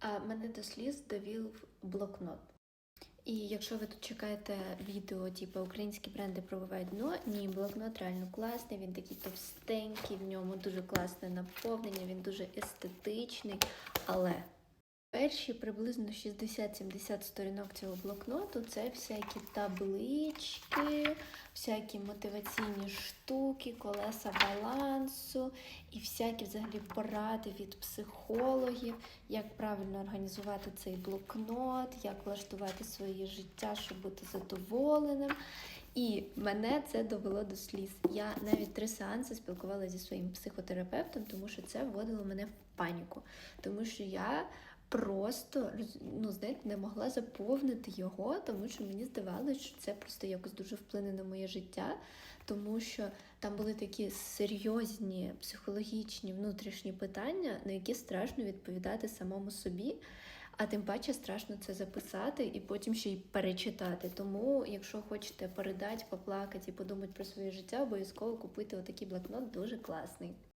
А мене до сліз довів блокнот. І якщо ви тут чекаєте відео, типу українські бренди пробивають дно, ні, блокнот реально класний, він такий товстенький, в ньому дуже класне наповнення, він дуже естетичний. Але перші приблизно 60-70 сторінок цього блокноту це всякі таблички, всякі мотиваційні штуки, колеса балансу і всякі взагалі поради від психологів, як правильно організувати цей блокнот, як влаштувати своє життя, щоб бути задоволеним. І мене це довело до сліз. Я навіть три сеанси спілкувалася зі своїм психотерапевтом, тому що це вводило мене в паніку. Тому що я просто ну, знаєте, не могла заповнити його, тому що мені здавалося, що це просто якось дуже вплине на моє життя, тому що там були такі серйозні психологічні внутрішні питання, на які страшно відповідати самому собі. А тим паче страшно це записати і потім ще й перечитати. Тому, якщо хочете передати, поплакати і подумати про своє життя, обов'язково купити отакий блокнот дуже класний.